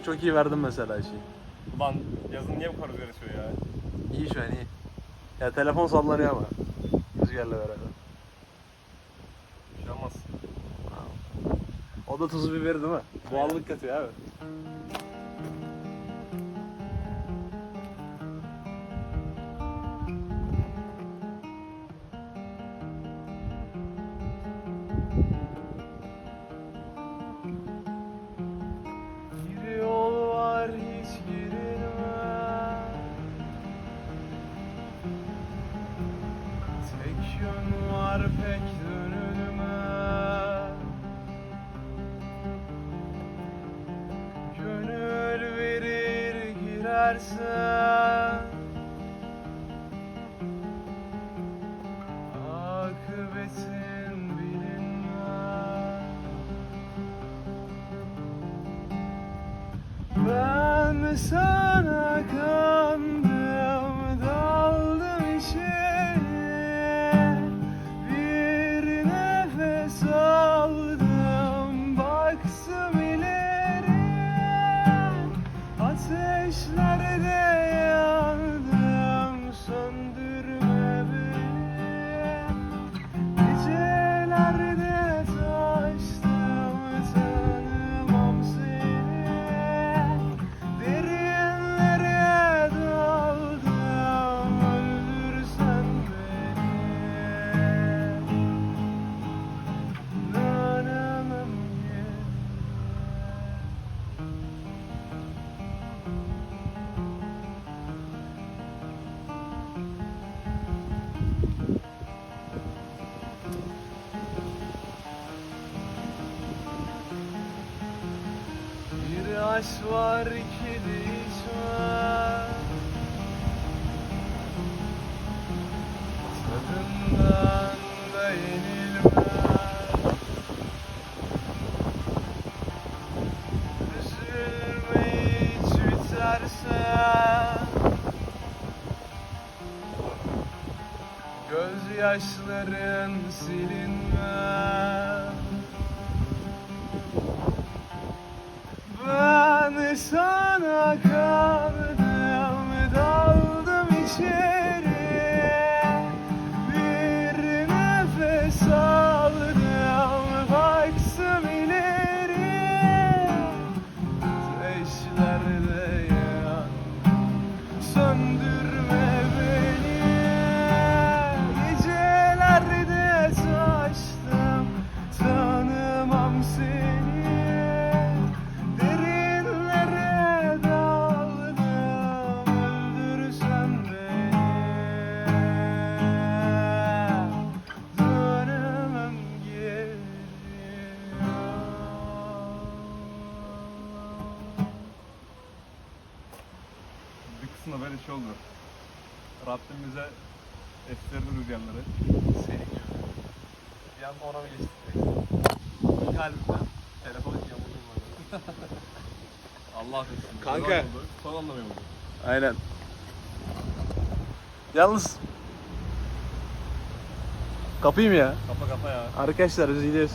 an çok iyi verdim mesela şeyi. Ulan yazın niye bu kadar rüzgar esiyor ya? İyi şu an iyi. Ya telefon sallanıyor ama. Rüzgarla beraber. Bir şey olmaz. O da tuzu biberi değil mi? Doğallık katıyor abi. Yön var pek dönülmez Gönül verir girersen. Akıbetin bilinmez. Ben sana kandım, Aşk var ki değişmez Tadından da yenilmez. Üzülme hiç biterse Gözyaşların silinmez kısmında böyle şey oldu. Rabbim bize estirdi rüzgarları. Gibi. Bir anda ona mı geçtik? Kalbimden telefon yamuldu böyle. Allah affetsin. Kanka. Son anlamıyor oldu. Aynen. Yalnız kapayım ya. Kapa kapa ya. Arkadaşlar biz gidiyoruz.